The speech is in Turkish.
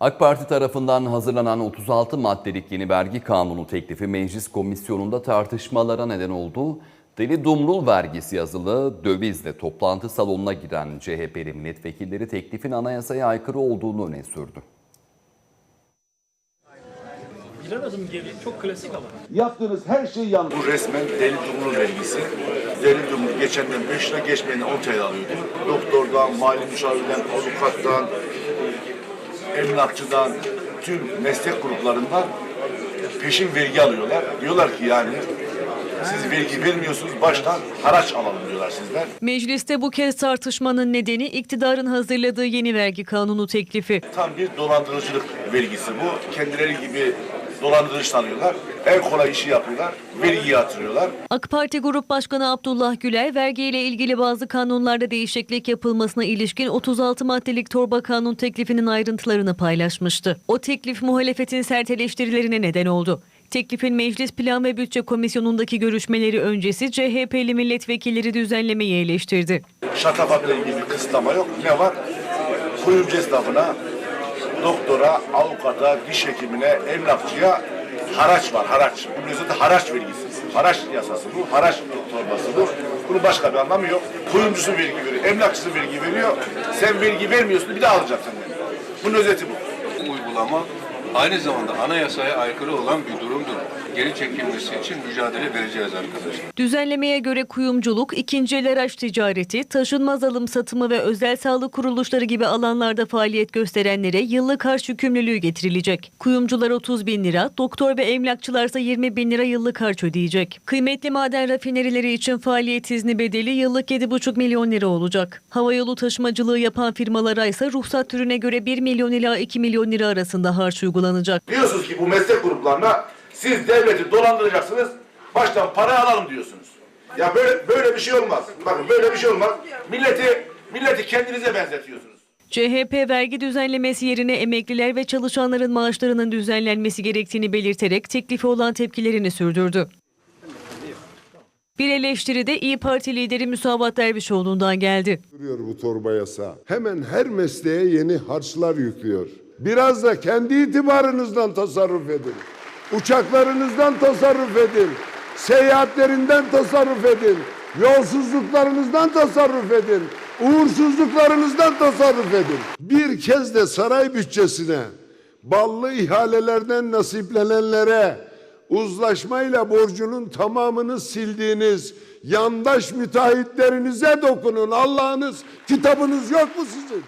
AK Parti tarafından hazırlanan 36 maddelik yeni vergi kanunu teklifi meclis komisyonunda tartışmalara neden oldu. Deli Dumrul vergisi yazılı dövizle toplantı salonuna giren CHP'li milletvekilleri teklifin anayasaya aykırı olduğunu öne sürdü. Bilemedim geri. Çok klasik ama. Yaptığınız her şey yanlış. Bu resmen deli dumrul vergisi. Deli dumrul geçenden 5 lira geçmeyeni 10 TL alıyordu. Doktordan, mali müşavirden, avukattan, emlakçıdan, tüm meslek gruplarından peşin vergi alıyorlar. Diyorlar ki yani siz vergi vermiyorsunuz baştan haraç alalım diyorlar sizden. Mecliste bu kez tartışmanın nedeni iktidarın hazırladığı yeni vergi kanunu teklifi. Tam bir dolandırıcılık vergisi bu. Kendileri gibi dolandırıcı sanıyorlar. En kolay işi yapıyorlar. Vergi yatırıyorlar. AK Parti Grup Başkanı Abdullah Güler vergiyle ilgili bazı kanunlarda değişiklik yapılmasına ilişkin 36 maddelik torba kanun teklifinin ayrıntılarını paylaşmıştı. O teklif muhalefetin sert eleştirilerine neden oldu. Teklifin Meclis Plan ve Bütçe Komisyonu'ndaki görüşmeleri öncesi CHP'li milletvekilleri düzenlemeyi eleştirdi. şatafatla ilgili bir kısıtlama yok. Ne var? Kuyumcu esnafına, doktora, avukata, diş hekimine, emlakçıya haraç var, haraç. Bunun özünde haraç vergisi. Haraç yasası bu, haraç torbası bu. Bunun başka bir anlamı yok. Kuyumcusu vergi veriyor, emlakçısı vergi veriyor. Sen vergi vermiyorsun, bir daha alacaksın. Bunun özeti bu. uygulama aynı zamanda anayasaya aykırı olan bir durumdur. Geri çekilmesi için mücadele vereceğiz arkadaşlar. Düzenlemeye göre kuyumculuk, ikinci el araç ticareti, taşınmaz alım satımı ve özel sağlık kuruluşları gibi alanlarda faaliyet gösterenlere yıllık harç yükümlülüğü getirilecek. Kuyumcular 30 bin lira, doktor ve emlakçılarsa 20 bin lira yıllık harç ödeyecek. Kıymetli maden rafinerileri için faaliyet izni bedeli yıllık 7,5 milyon lira olacak. Havayolu taşımacılığı yapan firmalara ise ruhsat türüne göre 1 milyon ila 2 milyon lira arasında harç uygulanacak. Diyorsunuz ki bu meslek gruplarına siz devleti dolandıracaksınız, baştan para alalım diyorsunuz. Ya böyle böyle bir şey olmaz. Bakın böyle bir şey olmaz. Milleti milleti kendinize benzetiyorsunuz. CHP vergi düzenlemesi yerine emekliler ve çalışanların maaşlarının düzenlenmesi gerektiğini belirterek teklifi olan tepkilerini sürdürdü. Bir eleştiri de İyi Parti lideri Müsavat Dervişoğlu'ndan geldi. Duruyor bu torba yasa. Hemen her mesleğe yeni harçlar yüklüyor. Biraz da kendi itibarınızdan tasarruf edin. Uçaklarınızdan tasarruf edin. Seyahatlerinden tasarruf edin. Yolsuzluklarınızdan tasarruf edin. Uğursuzluklarınızdan tasarruf edin. Bir kez de saray bütçesine ballı ihalelerden nasiplenenlere uzlaşmayla borcunun tamamını sildiğiniz yandaş müteahhitlerinize dokunun. Allah'ınız kitabınız yok mu sizin?